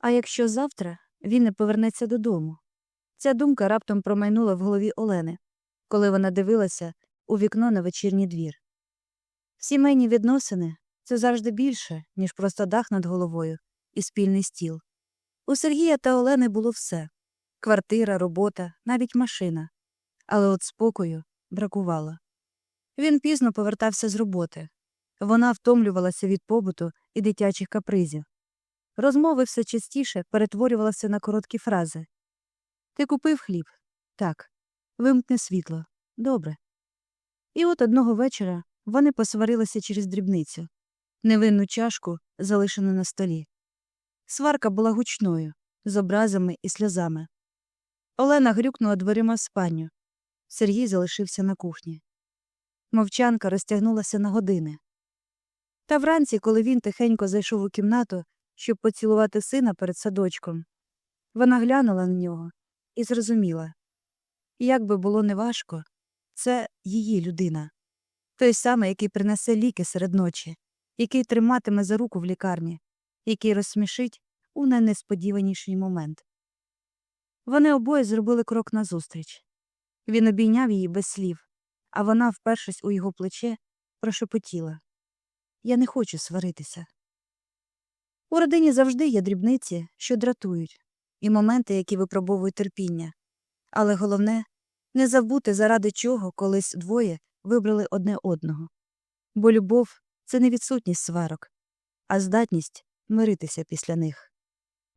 А якщо завтра він не повернеться додому? Ця думка раптом промайнула в голові Олени, коли вона дивилася у вікно на вечірній двір. Сімейні відносини це завжди більше, ніж просто дах над головою і спільний стіл. У Сергія та Олени було все квартира, робота, навіть машина. Але от спокою бракувало. Він пізно повертався з роботи. Вона втомлювалася від побуту і дитячих капризів. Розмови все частіше перетворювалися на короткі фрази. Ти купив хліб? Так. Вимкни світло. Добре. І от одного вечора вони посварилися через дрібницю невинну чашку, залишену на столі. Сварка була гучною, з образами і сльозами. Олена грюкнула дверима в спальню. Сергій залишився на кухні. Мовчанка розтягнулася на години. Та вранці, коли він тихенько зайшов у кімнату, щоб поцілувати сина перед садочком, вона глянула на нього і зрозуміла як би було неважко, це її людина, той самий, який принесе ліки серед ночі, який триматиме за руку в лікарні, який розсмішить у найнесподіваніший момент. Вони обоє зробили крок назустріч. Він обійняв її без слів, а вона, впершись у його плече, прошепотіла Я не хочу сваритися. У родині завжди є дрібниці, що дратують, і моменти, які випробовують терпіння. Але головне не забути, заради чого колись двоє вибрали одне одного. Бо любов це не відсутність сварок, а здатність миритися після них.